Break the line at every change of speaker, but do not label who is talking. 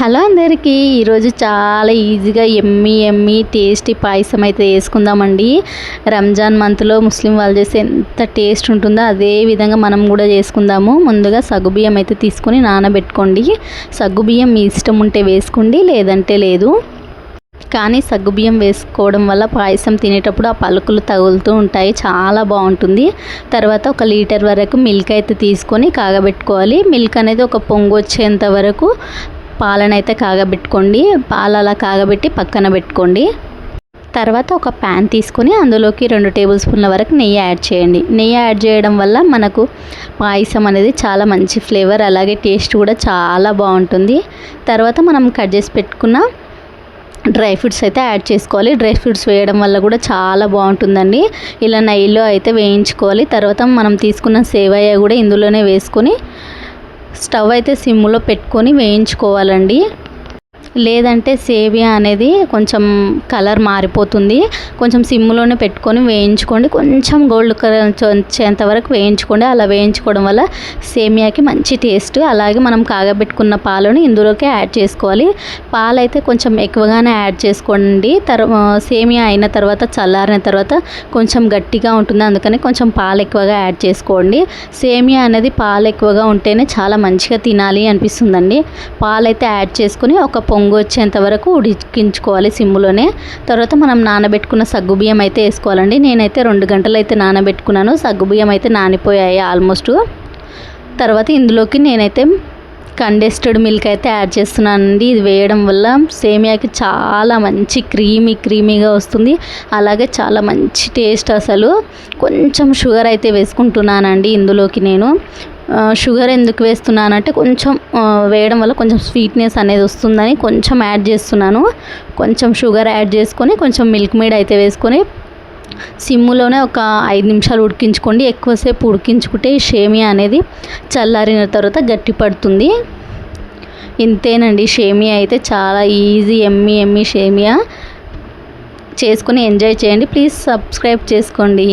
Hello అందరికీ ఈరోజు చాలా ఈజీగా ఎమ్మి ఎమ్మి టేస్టీ పాయసం అయితే వేసుకుందామండి. రంజాన్ మంత్లో ముస్లిం వాళ్ళు చేసే ఎంత టేస్ట్ ఉంటుందో అదే విధంగా మనం కూడా చేసుకుందాము. ముందుగా సగ్గుబియ్యం అయితే తీసుకొని నానబెట్టుకోండి. సగ్గుబియ్యం మీ ఇష్టం ఉంటే వేసుకోండి లేదంటే లేదు. కానీ సగ్గుబియ్యం వేసుకోవడం వల్ల పాయసం తినేటప్పుడు ఆ పలుకులు తగులుతూ ఉంటాయి చాలా బాగుంటుంది. తర్వాత ఒక లీటర్ వరకు మిల్క్ అయితే తీసుకొని కాగబెట్టుకోవాలి. మిల్క్ అనేది ఒక పొంగు వచ్చేంత వరకు పాలనైతే కాగబెట్టుకోండి. పాలు అలా కాగబెట్టి పక్కన పెట్టుకోండి. తర్వాత ఒక ప్యాన్ తీసుకొని అందులోకి రెండు టేబుల్ స్పూన్ల వరకు నెయ్యి యాడ్ చేయండి. నెయ్యి యాడ్ చేయడం వల్ల మనకు పాయసం అనేది చాలా మంచి ఫ్లేవర్ అలాగే టేస్ట్ కూడా చాలా బాగుంటుంది. తర్వాత మనం కట్ చేసి పెట్టుకున్న డ్రై ఫ్రూట్స్ అయితే యాడ్ చేసుకోవాలి. డ్రై ఫ్రూట్స్ వేయడం వల్ల కూడా చాలా బాగుంటుందండి. ఇలా నెయ్యిలో అయితే వేయించుకోవాలి. తర్వాత మనం తీసుకున్న సేవయ్య కూడా ఇందులోనే వేసుకొని స్టవ్ అయితే సిమ్లో పెట్టుకొని వేయించుకోవాలండి. లేదంటే సేవియా అనేది కొంచెం కలర్ మారిపోతుంది. కొంచెం సిమ్లోనే పెట్టుకొని వేయించుకోండి. కొంచెం గోల్డ్ కలర్ వచ్చేంత వరకు వేయించుకోండి. అలా వేయించుకోవడం వల్ల సేమియాకి మంచి టేస్ట్. అలాగే మనం కాగబెట్టుకున్న పాలను ఇందులోకి యాడ్ చేసుకోవాలి. పాలు అయితే కొంచెం ఎక్కువగానే యాడ్ చేసుకోండి. తర్ సేమియా అయిన తర్వాత చల్లారిన తర్వాత కొంచెం గట్టిగా ఉంటుంది. అందుకని కొంచెం పాలు ఎక్కువగా యాడ్ చేసుకోండి. సేమియా అనేది పాలు ఎక్కువగా ఉంటేనే చాలా మంచిగా తినాలి అనిపిస్తుందండి. పాలు అయితే యాడ్ చేసుకొని ఒక పొంగు వచ్చేంత వరకు ఉడికించుకోవాలి సిమ్ములోనే. తర్వాత మనం నానబెట్టుకున్న సగ్గుబియ్యం అయితే వేసుకోవాలండి. నేనైతే రెండు గంటలు అయితే నానబెట్టుకున్నాను సగ్గుబియ్యం అయితే నానిపోయాయి ఆల్మోస్ట్. తర్వాత ఇందులోకి నేనైతే కండెస్టెడ్ మిల్క్ అయితే యాడ్ చేస్తున్నానండి. ఇది వేయడం వల్ల సేమియాకి చాలా మంచి క్రీమీ క్రీమీగా వస్తుంది. అలాగే చాలా మంచి టేస్ట్ అసలు. కొంచెం షుగర్ అయితే వేసుకుంటున్నానండి ఇందులోకి నేను. షుగర్ ఎందుకు వేస్తున్నానంటే కొంచెం వేయడం వల్ల కొంచెం స్వీట్నెస్ అనేది వస్తుందని కొంచెం యాడ్ చేస్తున్నాను. కొంచెం షుగర్ యాడ్ చేసుకొని కొంచెం మిల్క్ మేడ్ అయితే వేసుకొని సిమ్ములోనే ఒక ఐదు నిమిషాలు ఉడికించుకోండి. ఎక్కువసేపు ఉడికించుకుంటే షేమియా అనేది చల్లారిన తర్వాత గట్టి పడుతుంది. ఇంతేనండి షేమియా అయితే చాలా ఈజీ ఎమ్మి ఎమ్మి షేమియా. చేసుకొని ఎంజాయ్ చేయండి. ప్లీజ్ సబ్స్క్రైబ్ చేసుకోండి.